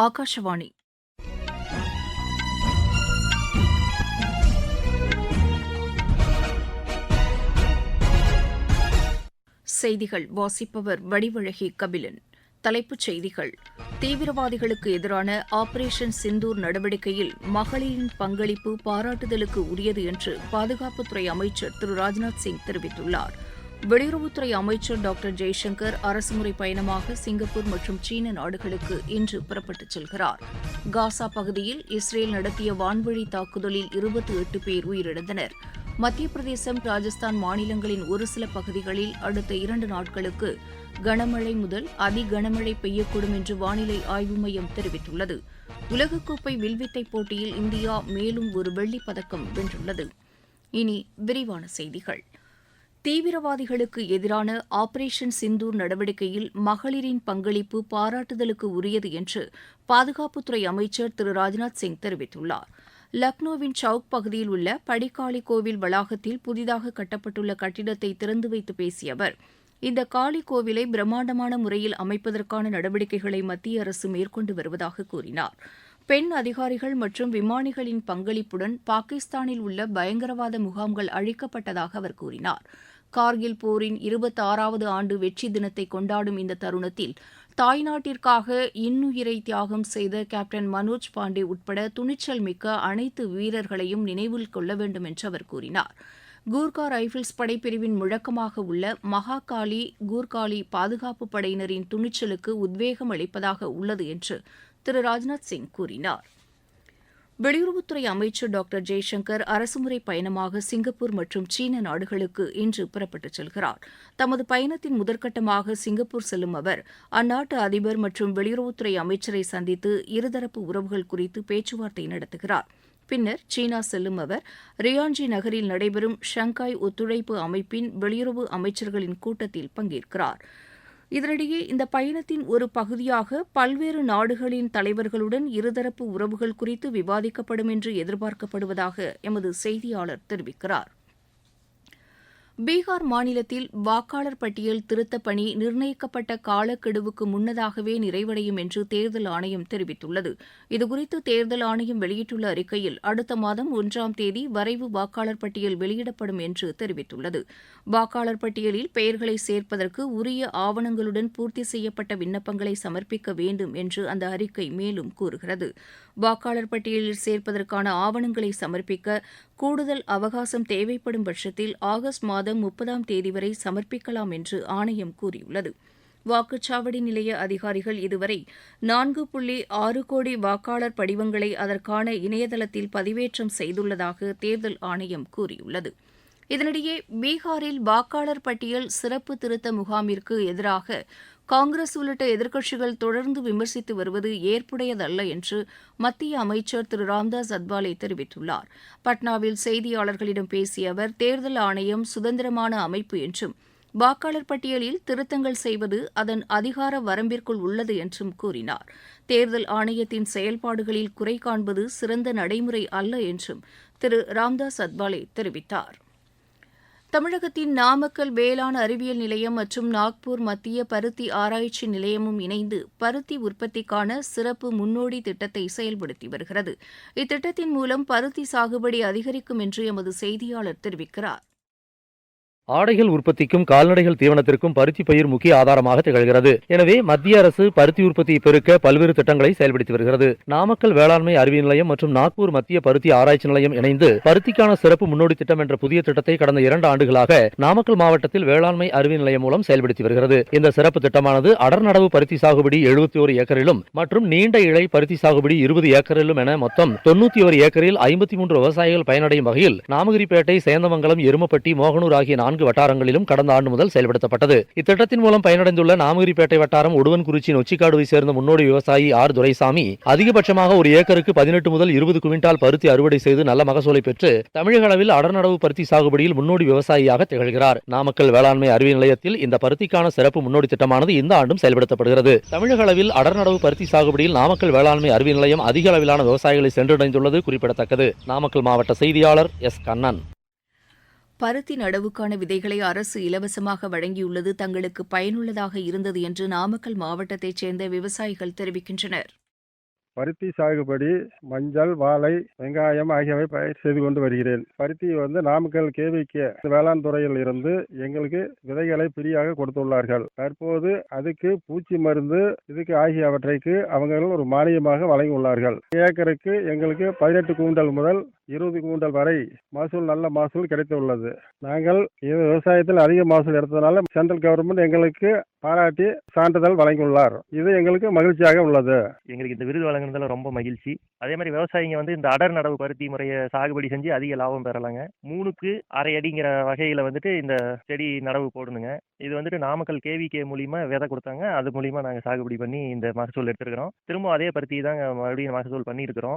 ஆகாஷவாணி செய்திகள் வாசிப்பவர் வடிவழகி கபிலன். தலைப்புச் செய்திகள். தீவிரவாதிகளுக்கு எதிரான ஆபரேஷன் சிந்தூர் நடவடிக்கையில் மகளிரின் பங்களிப்பு பாராட்டுதலுக்கு உரியது என்று பாதுகாப்புத்துறை அமைச்சர் திரு. ராஜ்நாத் சிங் தெரிவித்துள்ளார். வெளியுறவுத்துறை அமைச்சர் டாக்டர் ஜெய்சங்கர் அரசுமுறை பயணமாக சிங்கப்பூர் மற்றும் சீன நாடுகளுக்கு இன்று புறப்பட்டுச் செல்கிறார். காசா பகுதியில் இஸ்ரேல் நடத்திய வான்வழி தாக்குதலில் இருபத்தி எட்டு பேர் உயிரிழந்தனர். மத்திய பிரதேசம் ராஜஸ்தான் மாநிலங்களின் ஒரு சில பகுதிகளில் அடுத்த இரண்டு நாட்களுக்கு கனமழை முதல் அதி கனமழை பெய்யக்கூடும் என்று வானிலை ஆய்வு மையம் தெரிவித்துள்ளது. உலகக்கோப்பை வில்வித்தை போட்டியில் இந்தியா மேலும் ஒரு வெள்ளிப் பதக்கம் வென்றுள்ளது. இனி விரிவான செய்திகள். தீவிரவாதிகளுக்கு எதிரான ஆபரேஷன் சிந்தூர் நடவடிக்கையில் மகளிரின் பங்களிப்பு பாராட்டுதலுக்கு உரியது என்று பாதுகாப்புத்துறை அமைச்சர் திரு. ராஜ்நாத் சிங் தெரிவித்துள்ளார். லக்னோவின் சவுக் பகுதியில் உள்ள படிக்காளி கோவில் வளாகத்தில் புதிதாக கட்டப்பட்டுள்ள கட்டிடத்தை திறந்து வைத்து பேசிய அவர் இந்த காளி கோவிலை பிரம்மாண்டமான முறையில் அமைப்பதற்கான நடவடிக்கைகளை மத்திய அரசு மேற்கொண்டு வருவதாக கூறினார். பெண் அதிகாரிகள் மற்றும் விமானிகளின் பங்களிப்புடன் பாகிஸ்தானில் உள்ள பயங்கரவாத முகாம்கள் அழிக்கப்பட்டதாக அவர் கூறினார். கார்கில் போரின் இருபத்தாறாவது ஆண்டு வெற்றி தினத்தை கொண்டாடும் இந்த தருணத்தில் தாய்நாட்டிற்காக இன்னுயிரை தியாகம் செய்த கேப்டன் மனோஜ் பாண்டே உட்பட துணிச்சல் மிக்க அனைத்து வீரர்களையும் நினைவில் கொள்ள வேண்டும் என்று அவர் கூறினார். கூர்கா ரைபிள்ஸ் படைப்பிரிவின் முழக்கமாக உள்ள மகாகாளி கூர்காலி பாதுகாப்பு படையினரின் துணிச்சலுக்கு உத்வேகம் அளிப்பதாக உள்ளது என்று திரு ராஜ்நாத் சிங் கூறினார். வெளியுறவுத்துறை அமைச்சர் டாக்டர் ஜெய்சங்கர் அரசுமுறை பயணமாக சிங்கப்பூர் மற்றும் சீன நாடுகளுக்கு இன்று புறப்பட்டுச் செல்கிறார். தமது பயணத்தின் முதற்கட்டமாக சிங்கப்பூர் செல்லும் அவர் அந்நாட்டு அதிபர் மற்றும் வெளியுறவுத்துறை அமைச்சரை சந்தித்து இருதரப்பு உறவுகள் குறித்து பேச்சுவார்த்தை நடத்துகிறார். பின்னர் சீனா செல்லும் அவர் ரியான்ஜி நகரில் நடைபெறும் ஷங்காய் ஒத்துழைப்பு அமைப்பின் வெளியுறவு அமைச்சர்களின் கூட்டத்தில் பங்கேற்கிறார். இதனிடையே இந்த பயணத்தின் ஒரு பகுதியாக பல்வேறு நாடுகளின் தலைவர்களுடன் இருதரப்பு உறவுகள் குறித்து விவாதிக்கப்படும் என்று எதிர்பார்க்கப்படுவதாக எமது செய்தியாளர் தெரிவிக்கிறார். பீகார் மாநிலத்தில் வாக்காளர் பட்டியல் திருத்தப் பணி நிர்ணயிக்கப்பட்ட காலக்கெடுவுக்கு முன்னதாகவே நிறைவடையும் என்று தேர்தல் ஆணையம் தெரிவித்துள்ளது. இதுகுறித்து தேர்தல் ஆணையம் வெளியிட்டுள்ள அறிக்கையில் அடுத்த மாதம் ஒன்றாம் தேதி வரைவு வாக்காளர் பட்டியல் வெளியிடப்படும் என்று தெரிவித்துள்ளது. வாக்காளர் பட்டியலில் பெயர்களை சேர்ப்பதற்கு உரிய ஆவணங்களுடன் பூர்த்தி செய்யப்பட்ட விண்ணப்பங்களை சமர்ப்பிக்க வேண்டும் என்று அந்த அறிக்கை மேலும் கூறுகிறது. வாக்காளர் பட்டியலில் சேர்ப்பதற்கான ஆவணங்களை சமர்ப்பிக்க கூடுதல் அவகாசம் தேவைப்படும் பட்சத்தில் ஆகஸ்ட் மாதம் முப்பதாம் தேதி வரை சமர்ப்பிக்கலாம் என்று ஆணையம் கூறியுள்ளது. வாக்குச்சாவடி நிலைய அதிகாரிகள் இதுவரை நான்கு புள்ளி ஆறு கோடி வாக்காளர் படிவங்களை அதற்கான இணையதளத்தில் பதிவேற்றம் செய்துள்ளதாக தேர்தல் ஆணையம் கூறியுள்ளது. இதனிடையே பீகாரில் வாக்காளர் பட்டியல் சிறப்பு திருத்த முகாமிற்கு எதிராக காங்கிரஸ் உள்ளிட்ட எதிர்க்கட்சிகள் தொடர்ந்து விமர்சித்து வருவது ஏற்புடையதல்ல என்று மத்திய அமைச்சர் திரு ராம்தாஸ் அத்வாலே தெரிவித்துள்ளார். பட்னாவில் செய்தியாளர்களிடம் பேசிய அவர் தேர்தல் ஆணையம் சுதந்திரமான அமைப்பு என்றும் வாக்காளர் பட்டியலில் திருத்தங்கள் செய்வது அதன் அதிகார வரம்பிற்குள் உள்ளது என்றும் கூறினார். தேர்தல் ஆணையத்தின் செயல்பாடுகளில் குறை காண்பது சிறந்த நடைமுறை அல்ல என்றும் திரு ராம்தாஸ் அத்வாலே தெரிவித்தார். தமிழகத்தின் நாமக்கல் வேளாண் அறிவியல் நிலையம் மற்றும் நாக்பூர் மத்திய பருத்தி ஆராய்ச்சி நிலையமும் இணைந்து பருத்தி உற்பத்திக்கான சிறப்பு முன்னோடி திட்டத்தை செயல்படுத்தி வருகிறது. இத்திட்டத்தின் மூலம் பருத்தி சாகுபடி அதிகரிக்கும் என்று எமது செய்தியாளர் தெரிவிக்கிறார். ஆடைகள் உற்பத்திக்கும் கால்நடைகள் தீவனத்திற்கும் பருத்தி பயிர் முக்கிய ஆதாரமாக திகழ்கிறது. எனவே மத்திய அரசு பருத்தி உற்பத்தியை பெருக்க பல்வேறு திட்டங்களை செயல்படுத்தி வருகிறது. நாமக்கல் வேளாண்மை அறிவியல் நிலையம் மற்றும் நாக்பூர் மத்திய பருத்தி ஆராய்ச்சி நிலையம் இணைந்து பருத்திக்கான சிறப்பு முன்னோடி திட்டம் என்ற புதிய திட்டத்தை கடந்த இரண்டு ஆண்டுகளாக நாமக்கல் மாவட்டத்தில் வேளாண்மை அறிவியல் நிலையம் மூலம் செயல்படுத்தி வருகிறது. இந்த சிறப்பு திட்டமானது அடர் நடவு பருத்தி சாகுபடி எழுபத்தி ஒரு ஏக்கரிலும் மற்றும் நீண்ட இழை பருத்தி சாகுபடி இருபது ஏக்கரிலும் என மொத்தம் தொண்ணூத்தி ஒரு ஏக்கரில் ஐம்பத்தி மூன்று விவசாயிகள் பயனடையும் வகையில் நாமகிரிப்பேட்டை சேந்தமங்கலம் எருமப்பட்டி மோகனூர் ஆகிய நான்கு வட்டாரங்களிலும் கடந்த ஆண்டு முதல் செயல்படுத்தப்பட்டது. இத்திட்டத்தின் மூலம் பயனடைந்துள்ள நாமகிரிப்பேட்டை வட்டாரம் உடுவன்குறிச்சி நொச்சிக்காடுவை சேர்ந்த முன்னோடி விவசாயி ஆர். துரைசாமி அதிகபட்சமாக ஒரு ஏக்கருக்கு பதினெட்டு முதல் இருபது குவிண்டால் பருத்தி அறுவடை செய்து நல்ல மகசூலை பெற்று தமிழக அளவில் அடர்நடவு பருத்தி சாகுபடியில் முன்னோடி விவசாயியாக திகழ்கிறார். நாமக்கல் வேளாண்மை அறிவியல் நிலையத்தில் இந்த பருத்திக்கான சிறப்பு முன்னோடி திட்டமானது இந்த ஆண்டும் செயல்படுத்தப்படுகிறது. தமிழக அளவில் அடர்நடவு பருத்தி சாகுபடியில் நாமக்கல் வேளாண்மை அறிவியல் நிலையம் அதிக அளவிலான விவசாயிகளை சென்றடைந்துள்ளது குறிப்பிடத்தக்கது. நாமக்கல் மாவட்ட செய்தியாளர் எஸ். கண்ணன். பருத்தி நடவுக்கான விதைகளை அரசு இலவசமாக வழங்கியுள்ளது தங்களுக்கு பயனுள்ளதாக இருந்தது என்று நாமக்கல் மாவட்டத்தைச் சேர்ந்த விவசாயிகள் தெரிவிக்கின்றனர். பருத்தி சாகுபடி மஞ்சள் வாழை வெங்காயம் ஆகியவை பயிர் செய்து கொண்டு வருகிறேன். பருத்தி வந்து நாமக்கல் கேவிக்கு வேளாண் துறையில் இருந்து எங்களுக்கு விதைகளை ஃப்ரீயாக கொடுத்துள்ளார்கள். தற்போது அதுக்கு பூச்சி மருந்து இதுக்கு ஆகியவற்றைக்கு அவங்க ஒரு மானியமாக வழங்கியுள்ளார்கள். ஏக்கருக்கு எங்களுக்கு பதினெட்டு கூண்டல் முதல் இருபது கூண்டல் வரை மகசூல் நல்ல மகசூல் கிடைத்துள்ளது. நாங்கள் இது விவசாயத்தில் அதிக மகசூல் எடுத்ததுனால சென்ட்ரல் கவர்மெண்ட் எங்களுக்கு பாராட்டி சான்றிதழ் வழங்கியுள்ளார். இது எங்களுக்கு மகிழ்ச்சியாக உள்ளது. எங்களுக்கு இந்த விருது வழங்குனதுல ரொம்ப மகிழ்ச்சி. அதே மாதிரி விவசாயிங்க வந்து இந்த அடர் நடவு பருத்தி முறையை சாகுபடி செஞ்சு அதிக லாபம் பெறலாங்க. மூணுக்கு அரை அடிங்கிற வகையில் வந்துட்டு இந்த செடி நடவு போடணுங்க. இது வந்துட்டு நாமக்கல் கேவிகே மூலியமா விதை கொடுத்தாங்க. அது மூலியமா நாங்கள் சாகுபடி பண்ணி இந்த மகசூல் எடுத்திருக்கிறோம். திரும்ப அதே பருத்தி தாங்க மறுபடியும் மகசூல் பண்ணியிருக்கிறோம்.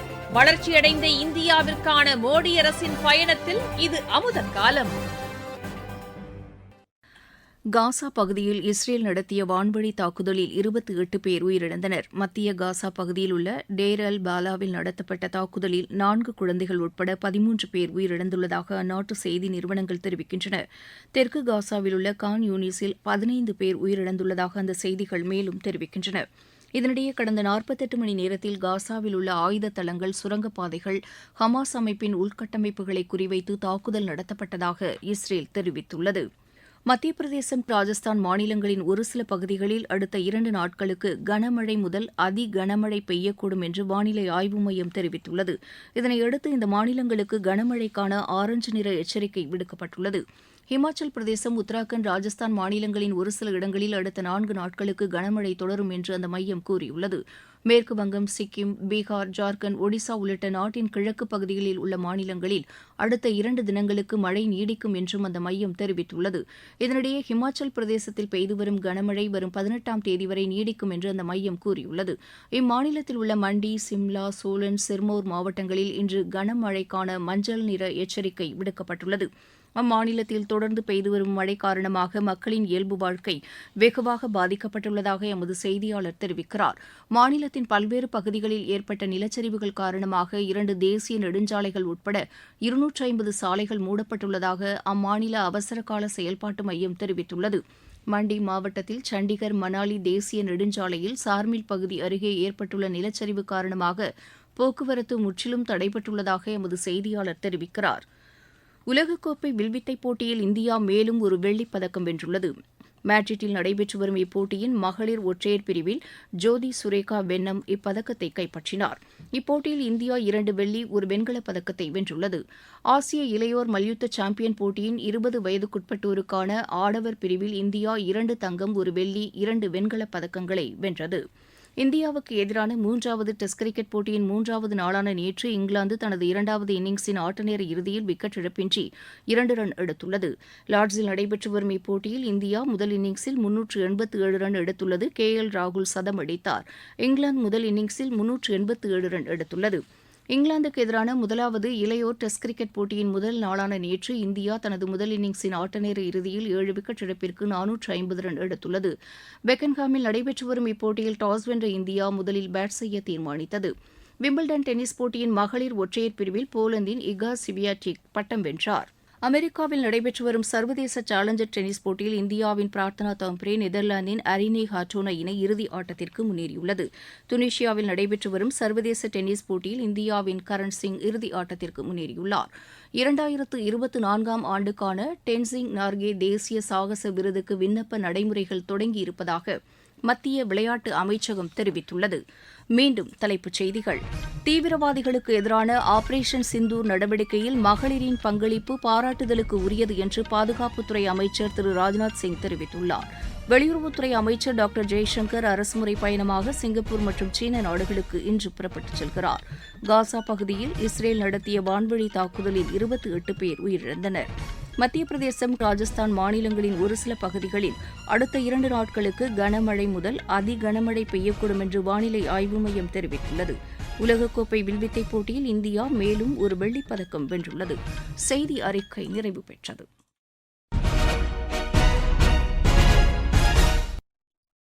வளர்ச்சியடைந்த இந்தியாவிற்கான மோடி அரசின் பயணத்தில் இது அமுத காலம். காசா பகுதியில் இஸ்ரேல் நடத்திய வான்வழி தாக்குதலில் இருபத்தி எட்டு பேர் உயிரிழந்தனர். மத்திய காசா பகுதியில் உள்ள டேர் அல் பாலாவில் நடத்தப்பட்ட தாக்குதலில் நான்கு குழந்தைகள் உட்பட பதிமூன்று பேர் உயிரிழந்துள்ளதாக அந்நாட்டு செய்தி நிறுவனங்கள் தெரிவிக்கின்றன. தெற்கு காசாவில் உள்ள கான் யூனிஸில் பதினைந்து பேர் உயிரிழந்துள்ளதாக அந்த செய்திகள் மேலும் தெரிவிக்கின்றன. இதனிடையே கடந்த நாற்பத்தெட்டு மணி நேரத்தில் காசாவில் உள்ள ஆயுத தளங்கள் சுரங்கப்பாதைகள் ஹமாஸ் அமைப்பின் உள்கட்டமைப்புகளை குறிவைத்து தாக்குதல் நடத்தப்பட்டதாக இஸ்ரேல் தெரிவித்துள்ளது. மத்திய பிரதேசம் ராஜஸ்தான் மாநிலங்களின் ஒரு சில பகுதிகளில் அடுத்த இரண்டு நாட்களுக்கு கனமழை முதல் அதி கனமழை பெய்யக்கூடும் என்று வானிலை ஆய்வு மையம் தெரிவித்துள்ளது. இதனையடுத்து இந்த மாநிலங்களுக்கு கனமழைக்கான ஆரஞ்சு நிற எச்சரிக்கை விடுக்கப்பட்டுள்ளது. ஹிமாச்சல் பிரதேசம் உத்தராகண்ட் ராஜஸ்தான் மாநிலங்களின் ஒரு சில இடங்களில் அடுத்த நான்கு நாட்களுக்கு கனமழை தொடரும் என்று அந்த மையம் கூறியுள்ளது. மேற்கு வங்கம் சிக்கிம் பீகார் ஜார்க்கண்ட் ஒடிசா உள்ளிட்ட நாட்டின் கிழக்கு பகுதிகளில் உள்ள மாநிலங்களில் அடுத்த இரண்டு தினங்களுக்கு மழை நீடிக்கும் என்றும் அந்த மையம் தெரிவித்துள்ளது. இதனிடையே ஹிமாச்சல் பிரதேசத்தில் பெய்து வரும் கனமழை வரும் பதினெட்டாம் தேதி வரை நீடிக்கும் என்று அந்த மையம் கூறியுள்ளது. இம்மாநிலத்தில் உள்ள மண்டி சிம்லா சோலன் சிர்மோர் மாவட்டங்களில் இன்று கனமழைக்கான மஞ்சள் நிற எச்சரிக்கை விடுக்கப்பட்டுள்ளது. அம்மாநிலத்தில் தொடர்ந்து பெய்து வரும் மழை காரணமாக மக்களின் இயல்பு வாழ்க்கை வெகுவாக பாதிக்கப்பட்டுள்ளதாக எமது செய்தியாளர் தெரிவிக்கிறார். மாநிலத்தின் பல்வேறு பகுதிகளில் ஏற்பட்ட நிலச்சரிவுகள் காரணமாக இரண்டு தேசிய நெடுஞ்சாலைகள் உட்பட இருநூற்றி ஐம்பது சாலைகள் மூடப்பட்டுள்ளதாக அம்மாநில அவசரகால செயல்பாட்டு மையம் தெரிவித்துள்ளது. மண்டி மாவட்டத்தில் சண்டிகர் மணாலி தேசிய நெடுஞ்சாலையில் சார்மில் பகுதி அருகே ஏற்பட்டுள்ள நிலச்சரிவு காரணமாக போக்குவரத்து முற்றிலும் தடைபட்டுள்ளதாக எமது செய்தியாளர் தெரிவிக்கிறார். உலகக்கோப்பை வில்வித்தை போட்டியில் இந்தியா மேலும் ஒரு வெள்ளிப் பதக்கம் வென்றுள்ளது. மேட்ரிட்டில் நடைபெற்று வரும் இப்போட்டியின் மகளிர் ஒற்றையர் பிரிவில் ஜோதி சுரேகா வென்னம் இப்பதக்கத்தை கைப்பற்றினார். இப்போட்டியில் இந்தியா இரண்டு வெள்ளி ஒரு வெண்கலப் பதக்கத்தை வென்றுள்ளது. ஆசிய இளையோர் மல்யுத்த சாம்பியன் போட்டியின் இருபது வயதுக்குட்பட்டோருக்கான ஆடவர் பிரிவில் இந்தியா இரண்டு தங்கம் ஒரு வெள்ளி இரண்டு வெண்கலப் பதக்கங்களை வென்றது. இந்தியாவுக்கு எதிரான மூன்றாவது டெஸ்ட் கிரிக்கெட் போட்டியின் மூன்றாவது நாளான நேற்று இங்கிலாந்து தனது இரண்டாவது இன்னிங்ஸின் ஆட்டநேர இறுதியில் விக்கெட் இழப்பின்றி இரண்டு ரன் எடுத்துள்ளது. லார்ட்ஸில் நடைபெற்று வரும் இப்போட்டியில் இந்தியா முதல் இன்னிங்ஸில் முன்னூற்று எண்பத்து ஏழு ரன் எடுத்துள்ளது. கே எல் ராகுல் சதம் அடித்தார். இங்கிலாந்து முதல் இன்னிங்ஸில் முன்னூற்று எண்பத்து ஏழு ரன் எடுத்துள்ளது. இங்கிலாந்துக்கு எதிரான முதலாவது இளையோர் டெஸ்ட் கிரிக்கெட் போட்டியின் முதல் நாளான நேற்று இந்தியா தனது முதல் இன்னிங்ஸின் ஆட்டநேர இறுதியில் ஏழு விக்கெட் இழப்பிற்கு நானூற்று ஐம்பது ரன் எடுத்துள்ளது. பெக்கன்ஹாமில் நடைபெற்று வரும் இப்போட்டியில் டாஸ் வென்ற இந்தியா முதலில் பேட் செய்ய தீர்மானித்தது. விம்பிள்டன் டென்னிஸ் போட்டியின் மகளிர் ஒற்றையர் பிரிவில் போலந்தின் இகா சிவியாட்டிக் பட்டம் வென்றார். அமெரிக்காவில் நடைபெற்று வரும் சர்வதேச சேலஞ்சர் டென்னிஸ் போட்டியில் இந்தியாவின் பிரார்த்தனா தாம்ப்ரே நெதர்லாந்தின் அரினே ஹாட்டோனா இணை இறுதி ஆட்டத்திற்கு முன்னேறியுள்ளது. துனிஷியாவில் நடைபெற்று வரும் சர்வதேச டென்னிஸ் போட்டியில் இந்தியாவின் கரண் சிங் இறுதி ஆட்டத்திற்கு முன்னேறியுள்ளார். இரண்டாயிரத்து இருபத்தி நான்காம் ஆண்டுக்கான டென்சிங் நார்கே தேசிய சாகச விருதுக்கு விண்ணப்ப நடைமுறைகள் தொடங்கியிருப்பதாக மத்திய விளையாட்டு அமைச்சகம் தெரிவித்துள்ளது. மீண்டும் தலைப்புச் செய்திகள். தீவிரவாதிகளுக்கு எதிரான ஆபரேஷன் சிந்தூர் நடவடிக்கையில் மகளிரின் பங்களிப்பு பாராட்டுதலுக்கு உரியது என்று பாதுகாப்புத்துறை அமைச்சர் திரு ராஜ்நாத் சிங் தெரிவித்துள்ளார். வெளியுறவுத்துறை அமைச்சர் டாக்டர் ஜெய்சங்கர் அரசுமுறை பயணமாக சிங்கப்பூர் மற்றும் சீன நாடுகளுக்கு இன்று புறப்பட்டுச் செல்கிறார். காசா பகுதியில் இஸ்ரேல் நடத்திய வான்வழி தாக்குதலில் இருபத்தி எட்டு பேர் உயிரிழந்தனர். மத்திய பிரதேசம் ராஜஸ்தான் மாநிலங்களின் ஒரு சில பகுதிகளில் அடுத்த இரண்டு நாட்களுக்கு கனமழை முதல் அதி கனமழை பெய்யக்கூடும் என்று வானிலை ஆய்வு மையம் தெரிவித்துள்ளது. உலகக்கோப்பை வில்வித்தை போட்டியில் இந்தியா மேலும் ஒரு வெள்ளிப் பதக்கம் வென்றுள்ளது. செய்தி அறிக்கை நிறைவு பெற்றது.